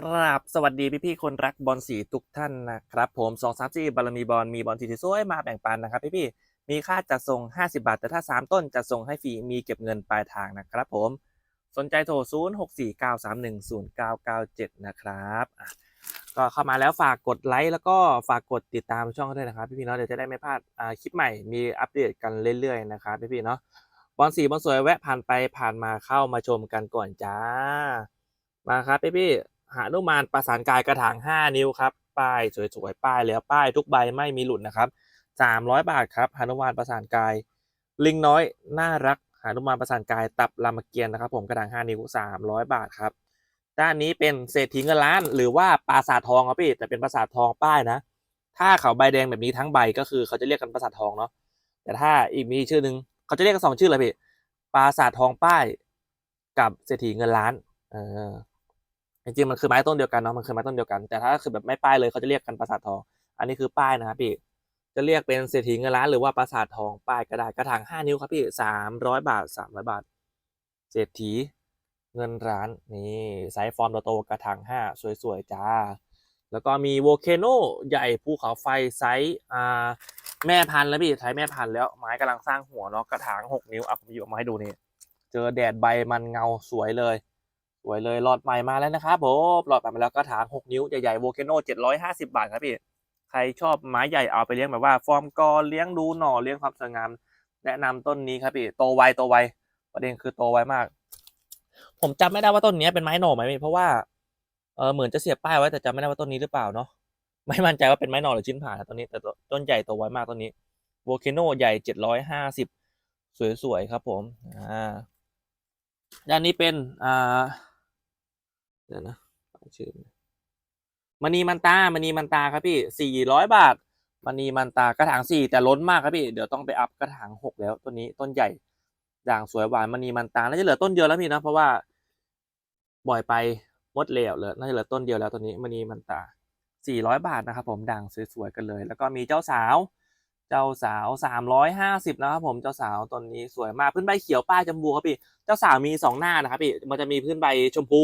กราบสวัสดีพี่ๆคนรักบอลสีทุกท่านนะครับ ผมสองสามสี่บารมีบอลมีบอลสีที่สวยมาแบ่งปันนะครับพี่ๆมีค่าจัดส่ง 50 บาท แต่ถ้า 3 ต้นจะส่งให้ฟรีมีเก็บเงินปลายทางนะครับผมสนใจโทร 0 6 4 9 3 1 0 9 9 7 นะครับก็เข้ามาแล้วฝากกดไลค์แล้วก็ฝากกดติดตามช่องด้วยนะครับ พี่ๆเนาะเดี๋ยวจะได้ไม่พลาดคลิปใหม่มีอัปเดตกันเรื่อยๆนะครับพี่ๆเนาะบอลสีบอลสวยแวะผ่านไปผ่านมาเข้ามาชมกันก่อนจ้า มาครับพี่ๆ หานุมานประสานกายกระถาง 5 นิ้วครับ ป้ายสวยๆ ป้ายแล้วป้ายทุกใบไม่มีหลุดนะครับ 300 บาทครับหานุมานประสานกาย ลิงน้อยน่ารักหานุมานประสานกายตับรามเกียรตินะครับ ผมกระถาง 5 นิ้ว 300 บาทครับ ด้านนี้เป็นเศรษฐีเงินล้าน หรือว่าปราสาททองครับพี่แต่เป็นปราสาททองป้ายนะ ถ้าเขาใบแดงแบบนี้ทั้งใบก็คือเขาจะเรียกกันปราสาททองเนาะแต่ถ้าอีกมีชื่อนึงเขาจะเรียกกันสองชื่อเลยพี่ปราสาททองป้ายกับเศรษฐีเงินล้าน เออ จริงๆมันคือไม้ต้นเดียวกันเนาะมันคือไม้ต้นเดียวกัน แต่ถ้าคือแบบไม่ป้ายเลยเขาจะเรียกกันปราสาททอง อันนี้คือป้ายนะครับพี่จะเรียกเป็นเศรษฐีเงินล้านหรือว่าปราสาททองป้ายก็ได้กระถางห้านิ้วครับพี่สามร้อยบาทสามร้อยบาท เศรษฐีเงินร้านนี่ไซส์ฟอร์มโตกระถางห้าสวยๆจ้า แล้วก็มีโวเคโนใหญ่ภูเขาไฟไซส์อ่าแม่พันธุ์แล้วพี่ไทยแม่พันธุ์แล้วไม้กำลังสร้างหัวเนาะกระถางหกนิ้วอะผมหยิบออกมาให้ดูนี่เจอแดดใบมันเงาสวยเลย สวยเลยหลอดใหม่มาแล้วนะครับผมหลอดใหม่มาแล้วกระถาง 6 นิ้วใหญ่ๆโวเคโน750 บาทครับพี่ใครชอบไม้ใหญ่เอาไปเลี้ยงแบบว่า ฟอร์มกอเลี้ยงดูหน่อเลี้ยงความสวยงาม แนะนำต้นนี้ครับพี่โตไวโตไวประเด็นคือโตไวมาก ผมจำไม่ได้ว่าต้นนี้เป็นไม้หน่อไหมพี่เพราะว่าเออเหมือนจะเสียบป้ายไว้แต่จำไม่ได้ว่าต้นนี้หรือเปล่าเนาะไม่มั่นใจว่าเป็นไม้หน่อหรือชิ้นผ่านะต้นนี้แต่ต้นใหญ่โตไวมากต้นนี้โวเคโนใหญ่ 750 สวยๆครับผมอ่าด้านนี้เป็นอ่า ดี๋ยวนะชื่อมณีมันตามณีมันตาครับพี่สี่ร้อยบาทมณีมันตากระถางสี่แต่ล้นมากครับพี่เดี๋ยวต้องไปอัพกระถางหกแล้วต้นนี้ต้นใหญ่ด่างสวยหวานมณีมันตาน่าจะเหลือต้นเดียวแล้วพี่นะเพราะว่าบ่อยไปหมดแล้วเหลือน่าจะเหลือต้นเดียวแล้วต้นนี้มณีมันตาสี่ร้อยบาทนะครับผมด่างสวยๆกันเลย แล้วก็มีเจ้าสาวเจ้าสาวสามร้อยห้าสิบนะครับผมเจ้าสาวต้นนี้สวยมากพื้นใบเขียวป้ายจมพูครับพี่ เจ้าสาวมีสองหน้านะครับพี่มันจะมีพื้นใบชมพู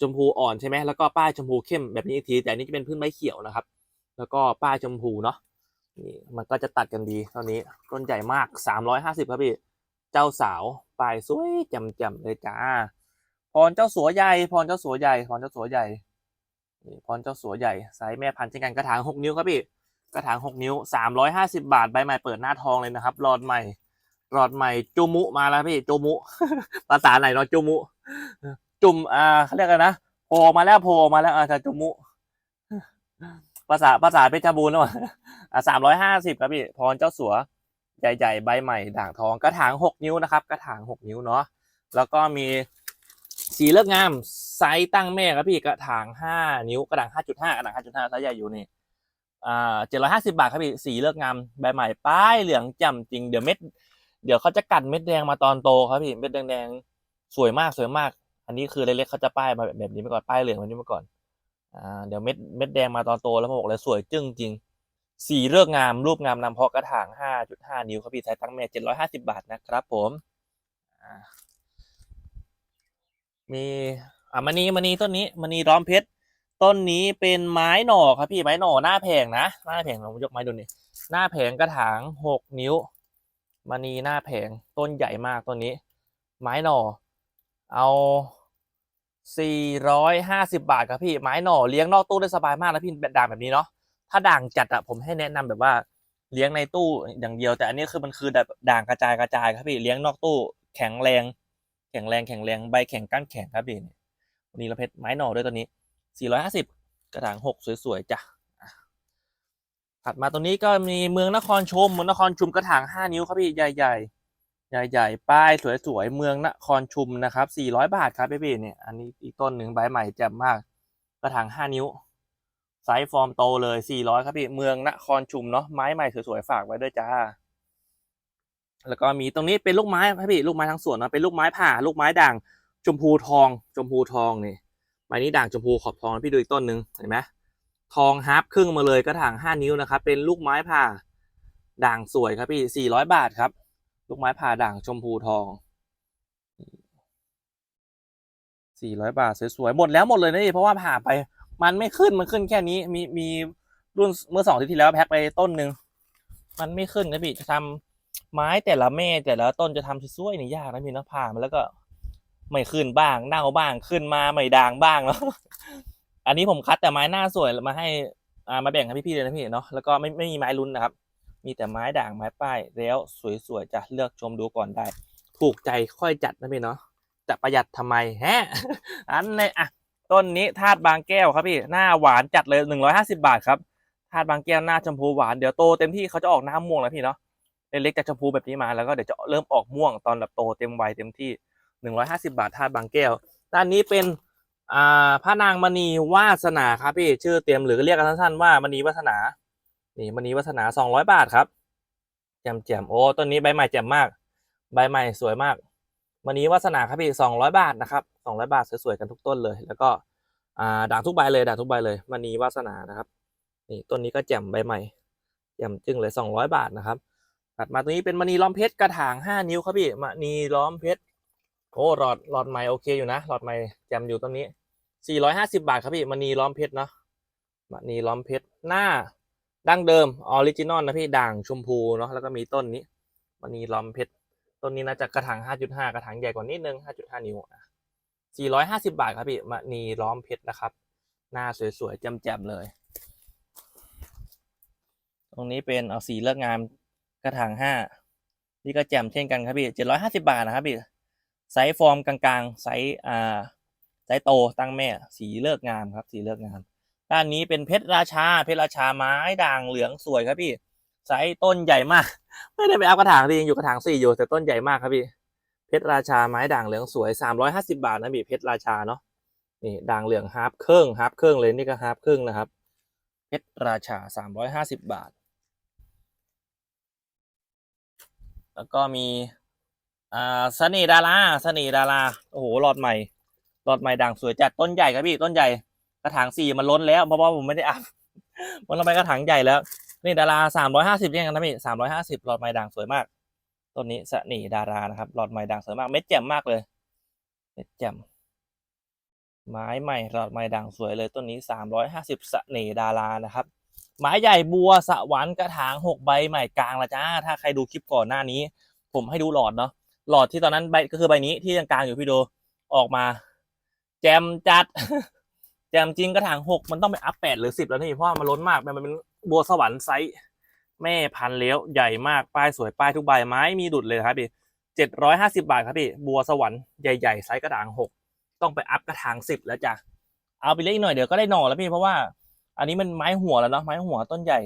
ชมพูอ่อนใช่ไหมแล้วก็ป้ายชมพูเข้มแบบนี้อีกที แต่อันนี้จะเป็นพื้นไม้เขียวนะครับ แล้วก็ป้ายชมพูเนาะนี่มันก็จะตัดกันดีเท่านี้ต้นใหญ่มากสามร้อยห้าสิบครับพี่ เจ้าสาวป้ายสวยจำจำเลยจ้า พรเจ้าสัวใหญ่ พรเจ้าสัวใหญ่ พรเจ้าสัวใหญ่นี่พรเจ้าสัวใหญ่ไซส์แม่พันธุ์เช่นกันกระถางหกนิ้วครับพี่ กระถางหกนิ้วสามร้อยห้าสิบาท ใบใหม่เปิดหน้าทองเลยนะครับ หลอดใหม่ หลอดใหม่จุมุมาแล้วพี่จุมุ ภาษาไหนเนาะจุมุ จุ่มอ่าเขาเรียกกันนะโผล่มาแล้วโผล่มาแล้วอาจาจุมุภาษาภาษาเพชรบูรณ์นะวะอ่าสามร้อยห้าสิบครับพี่พรเจ้าสัวใหญ่ๆใบใหม่ด่างทองกระถางหกนิ้วนะครับ กระถางหกนิ้วเนาะแล้วก็มีสีเลือกงามไซส์ตั้งแม่ครับพี่กระถางห้านิ้วกระถางห้าจุดห้ากระถางห้าจุดห้าไซส์ใหญ่อยู่นี่อ่าเจ็ดร้อยห้าสิบาทครับพี่สีเลือกงามใบใหม่ป้ายเหลืองจำจริงเดี๋ยวเม็ด เดี๋ยวเขาจะกัดเม็ดแดงมาตอนโตครับพี่เม็ดแดงๆสวยมากสวยมาก อันนี้คือเล็กๆเขาจะป้ายมาแบบนี้มาก่อนป้ายเหลืองแบบนี้มาก่อนอ่าเดี๋ยวเม็ดเม็ดแดงมาตอนโตแล้วผมบอกเลยสวยจึ้งจริงสีเลือกงามรูปงามนำเพาะกระถาง 5.5 นิ้วครับพี่ไทยตั้งแม่ 750 บาทนะครับผมมีอ่ามณีมณีต้นนี้มณีร้อมเพชรต้นนี้เป็นไม้หน่อครับพี่ไม้หน่อหน้าแผงนะหน้าแผงผมยกไม้ดูนี่หน้าแผงกระถาง 6 นิ้วมณีหน้าแผงต้นใหญ่มากต้นนี้ ไม้หน่อ เอา 450 บาทครับพี่ไม้หน่อเลี้ยงนอกตู้ได้สบายมากนะพี่แบบด่างแบบนี้เนาะถ้าด่างจัดอะผมให้แนะนำแบบว่าเลี้ยงในตู้อย่างเดียว แต่อันนี้คือมันคือแบบด่างกระจายกระจายครับพี่เลี้ยงนอกตู้แข็งแรง แข็งแรงแข็งแรงใบแข็งก้านแข็งครับพี่นี่วันนี้เราเพชรไม้หน่อด้วยตัวนี้ 450 กระถาง6สวยๆจ้ะอะถัดมาตัวนี้ก็มีเมืองนครชมเมืองนครชุมกระถาง 5 นิ้วครับพี่ใหญ่ๆ ใหญ่ๆ ป้ายสวยๆ เมืองนครชุมนะครับ 400 บาทครับพี่ๆเนี่ย อันนี้อีกต้นหนึ่งใบใหม่แจ่มมาก กระถาง 5 นิ้ว ไซส์ฟอร์มโตเลย 400 ครับพี่ เมืองนครชุมเนาะ ไม้ใหม่สวยๆ ฝากไว้ด้วยจ้า แล้วก็มีตรงนี้เป็นลูกไม้ครับพี่ลูกไม้ทั้งสวนเนาะเป็นลูกไม้ผ่า ลูกไม้ด่าง ชมพูทอง ชมพูทองนี่ใบนี้ด่างชมพูขอบทองนะพี่ดูอีกต้นหนึ่งเห็นไหมทองฮาร์ปครึ่งมาเลยกระถาง 5 นิ้วนะครับ เป็นลูกไม้ผ่า ด่างสวยครับพี่ 400 บาทครับ ลูกไม้ผ่าด่างชมพูทองสี่ร้อยบาทสวยๆหมดแล้วหมดเลยนะี่เพราะว่าผ่าไป มันไม่ขึ้นมันขึ้นแค่นี้มีมีรุ่นเมื่อสองอาที่ที่แล้วแพ็คไปต้นหนึ่งมันไม่ขึ้นนะพี่จะทำไม้แต่ละเม่แต่ละต้นจะทำสวยๆนี่ยากนะพี่นะผ่ามาแล้วก็ไม่ขึ้นบ้างเน่าบ้างขึ้นมาไม่ด่างบ้างแล้วอันนี้ผมคัดแต่ไม้หน้าสวยมาให้อ่ามาแบ่งให้พี่ๆเลยนะพี่เนาะแล้วก็ไม่ไม่มีไม้ลุ้นนะครับ มีแต่ไม้ด่างไม้ป้ายแล้วสวยๆจะเลือกชมดูก่อนได้ ถูกใจค่อยจัดนะพี่เนาะจะประหยัดทำไมแฮะอันนี้อะต้นนี้ธาตุบางแก้วครับพี่หน้าหวานจัดเลยหนึ่งร้อยห้าสิบาทครับธาตุบางแก้วหน้าชมพูหวานเดี๋ยวโตเต็มที่เขาจะออกหน้าม่วงแล้วพี่เนาะเล็กๆจากชมพูแบบนี้มาแล้วก็เดี๋ยวจะเริ่มออกม่วงตอนแบบโตเต็มวัยเต็มที่หนึ่งร้อยห้าสิบาทธาตุบางแก้ว ด้านนี้เป็นอ่าพระนางมณีวาสนาครับพี่ชื่อเต็มหรือเรียกกันสั้นๆว่ามณีวาสนา นี่มณีวาสนาสองร้อยบาทครับแจ่มแจ่มโอ้ต้นนี้ใบใหม่แจ่มมาก ใบใหม่สวยมากวันนี้วาสนาครับพี่สองร้อยบาทนะครับสองร้อยบาทสวยๆกันทุกต้นเลย แล้วก็อ่าด่างทุกใบเลยด่างทุกใบเลยมณีวาสนานะครับนี่ต้นนี้ก็แจ่มใบใหม่แจ่มจึงเลยสองร้อยบาทนะครับถัดมาตัวนี้เป็นมณีล้อมเพชรกระถางห้านิ้วครับพี่มณีล้อมเพชรโอ้หลอดหลอดใหม่โอเคอยู่นะหลอดใหม่แจ่มอยู่ต้นนี้สี่ร้อยห้าสิบาทครับพี่มณีล้อมเพชรเนาะมณีล้อมเพชรหน้า ดั้งเดิมออริจินอลนะพี่ด่างชมพูเนาะแล้วก็มีต้นนี้มันมีล้อมเพชรต้นนี้น่าจะกระถาง 5.5 กระถางใหญ่กว่านิดนึง 5.5 นิ้วอะ450 บาทครับพี่มณีล้อมเพชรนะครับ หน้าสวยๆแจมๆเลย ตรงนี้เป็นเอาสีเลือกงามกระถาง5นี่ก็แจมเช่นกันครับพี่ 750 บาทนะครับพี่ไซส์ฟอร์มกลางๆไซส์อ่าไซส์โตตั้งแม่สีเลือกงามครับ สีเลือกงาม ด้านนี้เป็นเพชรราชา เพชรราชาไม้ด่างเหลืองสวยครับพี่ไซส์ต้นใหญ่มาก ไม่ได้ไปเอากระถางที่ยังอยู่กระถางสี่อยู่แต่ต้นใหญ่มากครับพี่ เพชรราชาไม้ด่างเหลืองสวยสามร้อยห้าสิบาทนะพี่เพชรราชาเนาะนี่ด่างเหลืองฮาร์ปครึ่งฮาร์ปครึ่งเลยนี่ก็ฮาร์ปครึ่งนะครับ เพชรราชาสามร้อยห้าสิบบาท แล้วก็มีอ่าเสน่ห์ดาราเสน่ห์ดาราโอ้โหหลอดใหม่หลอดใหม่ด่างสวยจัดต้นใหญ่ครับพี่ต้นใหญ่ กระถางสี่มันล้นแล้วเพราะว่าผมไม่ได้อัพมันลงไปกระถางใหญ่แล้ว นี่ดาราสามร้อยห้าสิบยังกันนะพี่สามร้อยห้าสิบหลอดไม้ด่างสวยมากต้นนี้สนีดารานะครับหลอดไม้ด่างสวยมากเม็ดแจ่มมากเลย เม็ดแจ่มไม้ใหม่หลอดไม้ด่างสวยเลยต้นนี้สามร้อยห้าสิบสนีดารานะครับไม้ใหญ่บัวสวรรค์กระถางหกใบใหม่กลางละจ้า ถ้าใครดูคลิปก่อนหน้านี้ ผมให้ดูหลอดเนาะหลอดที่ตอนนั้นใบก็คือใบนี้ที่กลางอยู่พี่ดูออกมา แจมจัด แจมจริงกระถางหกมันต้องไปอัพแปดหรือสิบแล้วนี่เพราะว่ามันล้นมากมันเป็นบัวสวรรค์ไซส์แม่พันเลี้ยวใหญ่มากป้ายสวยป้ายทุกใบไม้มีดุดเลยครับพี่เจ็ดร้อยห้าสิบาทครับพี่บัวสวรรค์ใหญ่ๆไซส์กระถางหกต้องไปอัพกระถางสิบแล้วจ้ะเอาไปเล็กหน่อยเดี๋ยวก็ได้หน่อแล้วพี่เพราะว่า อันนี้มันไม้หัวแล้วเนาะไม้หัวต้นใหญ่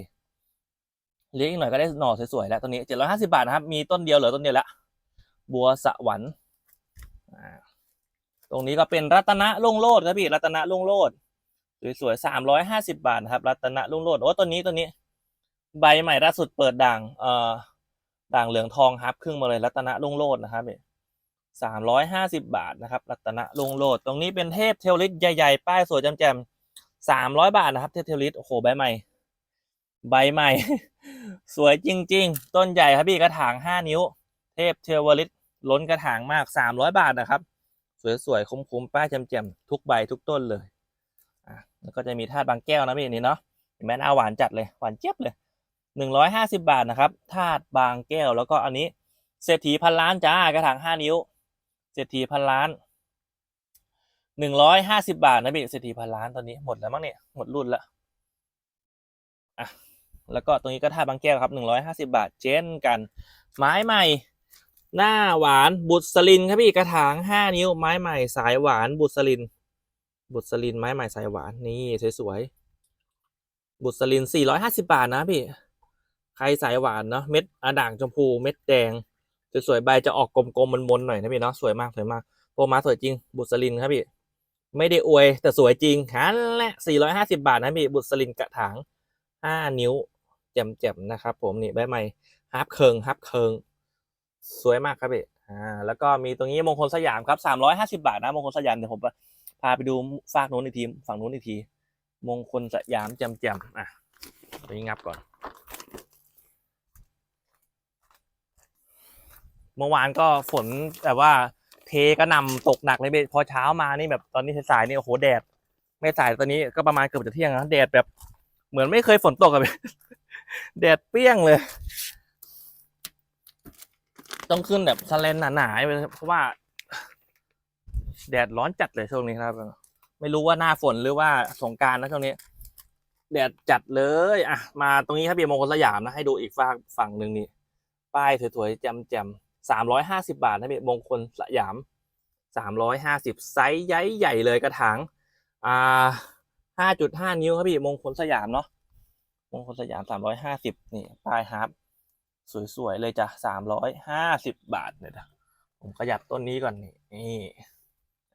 เลี้ยงอีกหน่อยก็ได้หน่อสวยๆแล้วตัวนี้เจ็ดร้อยห้าสิบาทนะครับมีต้นเดียวเหลือต้นเดียวละบัวสวรรค์ รงนี้ก็เป็นรัตนะลุงโลดครับพี่รัตนะลุงโลดสวยๆสามร้อยห้าสิบาทนะครับ รัตนะลุงโลดโอ้ต้นนี้ต้นนี้ ใบใหม่ล่าสุดเปิดด่างเอ่อด่างเหลืองทองฮับครึ่งมาเลยรัตนะลุงโลดนะครับพี่สามร้อยห้าสิบาทนะครับ รัตนะลุงโลด ตรงนี้เป็นเทพเทวฤทธิ์ใหญ่ๆ ป้ายสวยแจ่มๆสามร้อยบาทนะครับ เทพเทลิตโอ้โหใบใหม่ ใบใหม่ สวยจริง ๆ ต้นใหญ่ครับพี่กระถางห้านิ้ว เทพเทวลิตล้นกระถางมากสามร้อยบาทนะครับ สวยๆคุ้มๆป้ายแจ่มๆทุกใบทุกต้นเลยอะแล้วก็จะมีธาตุบางแก้วนะพี่นี่เนาะเห็นไหมหน้าหวานจัดเลยหวานเจี๊ยบเลยหนึ่งร้อยห้าสิบาทนะครับธาตุบางแก้วแล้วก็อันนี้เศรษฐีพันล้านจ้ากระถางห้านิ้วเศรษฐีพันล้านหนึ่งร้อยห้าสิบาทนะพี่เศรษฐีพันล้านตอนนี้หมดแล้วมั้งเนี่ยหมดรุ่นละอะแล้วก็ตรงนี้ก็ท่าบางแก้วครับหนึ่งร้อยห้าสิบาท เช่นกัน ไม้ใหม่ หน้าหวานบุตรสลินครับพี่กระถางห้านิ้วไม้ใหม่สายหวานบุตรสลิน บุตรสลินไม้ใหม่สายหวานนี่สวยๆบุตรสลินสี่ร้อยห้าสิบาทนะพี่ ใครสายหวานเนาะเม็ดอะด่างชมพูเม็ดแดงสวยๆใบจะออกกลมๆมนๆหน่อยนะพี่เนาะสวยมากสวยมากโปรมาสวยจริง บุตรสลินครับพี่ไม่ได้อวยแต่สวยจริงหันแหละ450บาทนะพี่บุตรสลินกระถาง5นิ้วแจ่มๆนะครับ ผมนี่ใบใหม่ฮับเคิงฮับเคิง สวยมากครับพี่อ่าแล้วก็มีตรงนี้มงคลสยามครับ350บาทนะมงคลสยามเดี๋ยวผมพาไปดูฝากนู้นอีกทีฝั่งนู้นอีกที มงคลสยามแจ่มๆอะตัวนี้งับก่อน เมื่อวานก็ฝนแบบว่าเทกระนำตกหนักเลยพี่พอเช้ามานี่แบบตอนนี้สายๆนี่โอ้โหแดด ไม่สายตอนนี้ก็ประมาณเกือบจะเที่ยงนะแดดแบบเหมือนไม่เคยฝนตกอะแดดเปรี้ยงเลย ต้องขึ้นแบบสแลนหนาๆไปเพราะว่า แดดร้อนจัดเลยช่วงนี้ครับ ไม่รู้ว่าหน้าฝนหรือว่าสงการนะช่วงนี้ แดดจัดเลยอะมาตรงนี้ครับพี่มงคลสยามนะให้ดูอีกฝั่งฝั่งหนึ่งนี่ป้ายสวยๆแจ่มๆสามร้อยห้าสิบาทนะพี่มงคลสยามสามร้อยห้าสิบไซส์ใหญ่ใหญ่เลยกระถางอ่าห้าจุดห้านิ้วครับพี่มงคลสยามเนาะมงคลสยามสามร้อยห้าสิบนี่ป้ายฮาร์ป สวยๆเลยจ้ะสามร้อยห้าสิบบาทเนี่ยนะผมขยับต้นนี้ก่อนนี่นี่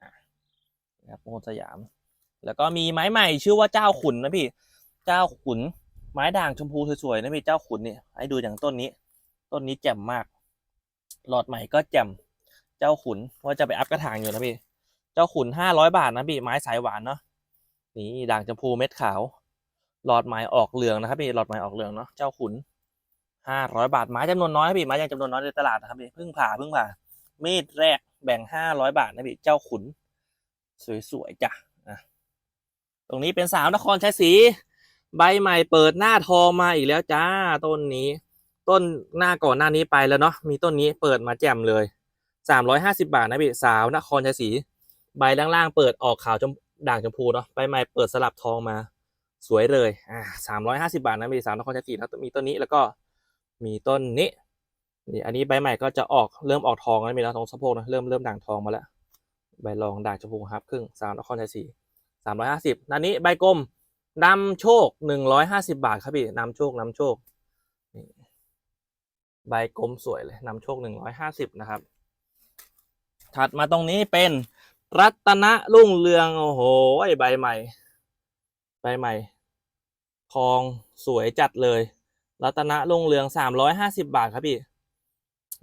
อะนะครับมสยาม แล้วก็มีไม้ใหม่ชื่อว่าเจ้าขุนนะพี่ เจ้าขุน ไม้ด่างชมพูสวยๆนะพี่เจ้าขุนนี่ให้ดูอย่างต้นนี้ ต้นนี้แจ่มมาก หลอดใหม่ก็แจ่มเจ้าขุนว่าจะไปอัพกระถางอยู่นะพี่ เจ้าขุนห้าร้อยบาทนะพี่ไม้สายหวานเนาะนี่ด่างชมพูเม็ดขาว หลอดใหม่ออกเหลืองนะครับพี่หลอดใหม่ออกเหลืองเนาะเจ้าขุน ห้าร้อยบาทไม้จำนวนน้อยนะพี่ไม้ยังจำนวนน้อยในตลาดนะครับพี่เพิ่งผ่าเพิ่งผ่า มีดแรกแบ่งห้าร้อยบาทนะพี่เจ้าขุน สวยๆจ้ะอะตรงนี้เป็นสาวนครชัยศรีใบใหม่เปิดหน้าทองมาอีกแล้วจ้าต้นนี้ ต้นหน้าก่อนหน้านี้ไปแล้วเนาะมีต้นนี้เปิดมาแจ่มเลยสามร้อยห้าสิบาทนะพี่สาวนครชัยศรีใบล่างๆเปิดออกขาวจมด่างชมพูเนาะใบใหม่เปิดสลับทองมา สวยเลยอ่าสามร้อยห้าสิบาทนะพี่สาวนครชัยศรีแล้วมีต้นนี้แล้วก็ มีต้นนี้นี่อันนี้ใบใหม่ก็จะออกเริ่มออกทองแล้วมีแล้วตรงสะโพกนะเริ่มเริ่มด่างทองมาแล้วใบรองด่างชมพูครับครึ่งสาวนครชัยศรีสามร้อยห้าสิบนันนี้ใบกลมนำโชคหนึ่งร้อยห้าสิบาทครับพี่นำโชคนำโชคใบกลมสวยเลยนำโชคหนึ่งร้อยห้าสิบนะครับ ถัดมาตรงนี้เป็นรัตนรุ่งเรืองโอ้โหใบใหม่ ใบใหม่ทองสวยจัดเลย รัตนรุ่งเรืองสามร้อยห้าสิบาทครับพี่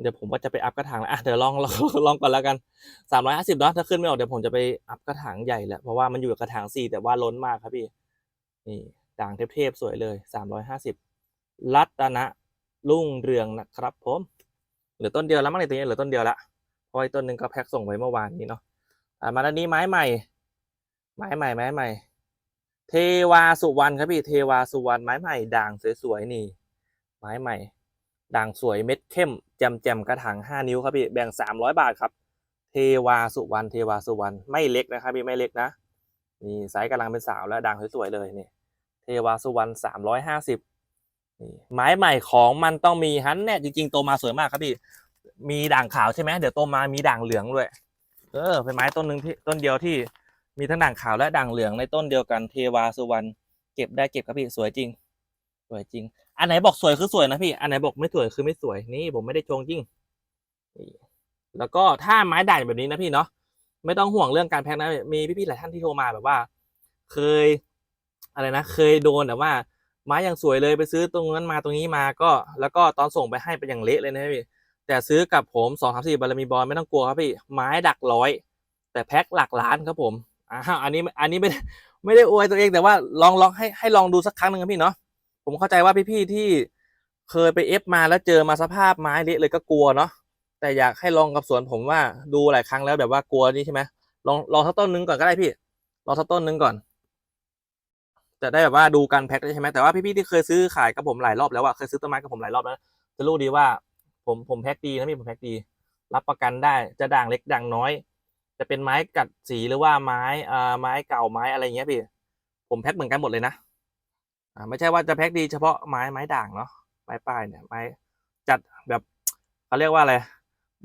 เดี๋ยวผมว่าจะไปอัพกระถางแล้วอะเดี๋ยวลองลองลองก่อนแล้วกันสามร้อยห้าสิบเนาะถ้าขึ้นไม่ออกเดี๋ยวผมจะไปอัพกระถางใหญ่แหละเพราะว่ามันอยู่กับกระถางสี่แต่ว่าล้นมากครับพี่นี่ด่างเทพๆสวยเลยสามร้อยห้าสิบรัตนะรุ่งเรืองนะครับ ผมเหลือต้นเดียวแล้วมั้งในตัวนี้เหลือต้นเดียวละเพราะไอ้ต้นหนึ่งก็แพ็คส่งไว้เมื่อวานนี้เนาะอ่ามาด้านนี้ไม้ใหม่ ไม้ใหม่ไม้ใหม่ เทวาสุวรรณครับพี่เทวาสุวรรณไม้ใหม่ด่างสวยๆนี่ ไม้ใหม่ ด่างสวยเม็ดเข้ม แจ่มแจ่มๆกระถางห้านิ้วครับพี่แบ่งสามร้อยบาทครับ เทวาสุวรรณเทวาสุวรรณไม่เล็กนะครับพี่ไม่เล็กนะนี่ไซส์กำลังเป็นสาวแล้วด่างสวยๆเลยนี่เทวาสุวรรณสามร้อยห้าสิบนี่ไม้ใหม่ของมันต้องมีฮันเนี่ยจริงๆโตมาสวยมากครับพี่มีด่างขาวใช่ไหมเดี๋ยวโตมามีด่างเหลืองด้วยเออเป็นไม้ต้นหนึ่งที่ต้นเดียวที่มีทั้งด่างขาวและด่างเหลืองในต้นเดียวกันเทวาสุวรรณเก็บได้เก็บครับพี่สวยจริง สวยจริง อันไหนบอกสวยคือสวยนะพี่ อันไหนบอกไม่สวยคือไม่สวย นี่ผมไม่ได้ชงจริง แล้วก็ถ้าไม้ด่างแบบนี้นะพี่เนาะ ไม่ต้องห่วงเรื่องการแพ็คนะ มีพี่ๆหลายท่านที่โทรมาแบบว่า เคย อะไรนะ เคยโดนแบบว่า ไม้อย่างสวยเลยไปซื้อตรงนั้นมาตรงนี้มาก็ แล้วก็ตอนส่งไปให้เป็นอย่างเละเลยนะพี่ แต่ซื้อกับผมสองสามสี่บารมีบอลไม่ต้องกลัวครับพี่ ไม้ดักร้อย แต่แพ็คหลักล้านครับผมอ้าวอันนี้ อันนี้ไม่ได้ไม่ได้อวยตัวเองแต่ว่าลองลองให้ให้ลองดูสักครั้งหนึ่งครับพี่เนาะ ผมเข้าใจว่าพี่ๆที่เคยไปเอฟมาแล้วเจอมาสภาพไม้เละเลยก็กลัวเนาะแต่อยากให้ลองกับสวนผมว่าดูหลายครั้งแล้วแบบว่ากลัวนี่ใช่ไหมลองลองสักต้นนึงก่อนก็ได้พี่ลองสักต้นนึงก่อนจะได้แบบว่าดูการแพ็คได้ใช่ไหมแต่ว่าพี่ๆที่เคยซื้อขายกับผมหลายรอบแล้วอะเคยซื้อต้นไม้กับผมหลายรอบแล้วจะรู้ดีว่า ผมผมแพ็คดีนะพี่ผมแพ็คดี รับประกันได้จะด่างเล็กด่างน้อย จะเป็นไม้กัดสีหรือว่าไม้อ่าไม้เก่าไม้อะไรเงี้ยพี่ ผมแพ็คเหมือนกันหมดเลยนะ อ่าไม่ใช่ว่าจะแพ็คดีเฉพาะไม้ไม้ด่างเนาะไม้ป้ายเนี่ยไม้จัดแบบเขาเรียกว่าอะไร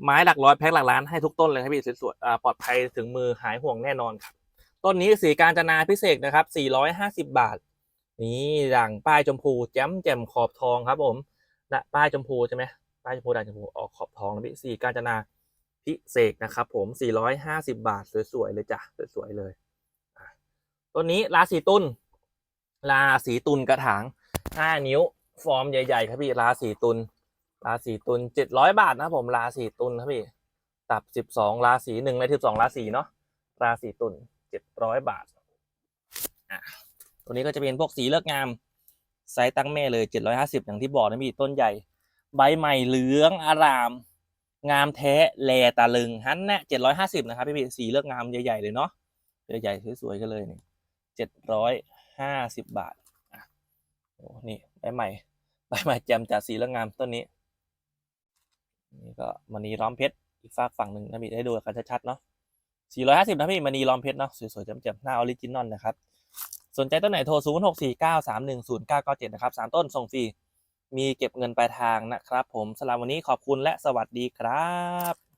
ไม้หลักร้อยแพ็คหลักล้านให้ทุกต้นเลยครับพี่สวยๆปลอดภัยถึงมือหายห่วงแน่นอนครับต้นนี้สีการจนาพิเศษนะครับ 450 บาท นี่ด่างป้ายชมพูแจ่มแจ่มขอบทองครับผมนะป้ายชมพูใช่ไหมป้ายชมพูด่างชมพูออกขอบทองนะพี่สีการจนาพิเศษนะครับ ผม 450 บาท สวยๆเลยจ้ะสวยๆเลยต้นนี้ราศีตุล ราศีตุลกระถาง5นิ้ว ฟอร์มใหญ่ ๆ ครับพี่ราศีตุลราศีตุล700บาทนะผมราศีตุลครับพี่ตับ12ราศีหนึ่งใน12ราศีเนาะราศีตุล700บาทอะตัวนี้ก็จะเป็นพวกสีเลือกงามไซส์ตั้งแม่เลย750อย่างที่บอกนะพี่ต้นใหญ่ ใบใหม่เหลืองอาราม งามแท้แลตาลึงฮันแน่เจ็ดร้อยห้าสิบนะครับพี่พี่สีเลือกงามใหญ่ๆเลยเนาะใหญ่ๆสวยๆกันเลยเนี่เจ็ดร้อย ห้าสิบบาทอะโอ้นี่ใบใหม่ใบใหม่แจมจัดสีลือกงามต้นนี้ นี่ก็มณีล้อมเพชรอีกฝากฝั่งหนึ่งนะพี่ให้ดูกันชัดๆเนาะสี่ร้อยห้าสิบนะพี่มณีล้อมเพชรเนาะสวยๆแจ่มๆหน้าออริจินอลนะครับ สนใจต้นไหนโทร0 6 4 9 3 1 0 9 9 7นะครับสามต้นส่งฟรีมีเก็บเงินปลายทางนะครับ ผมสำหรับวันนี้ขอบคุณและสวัสดีครับ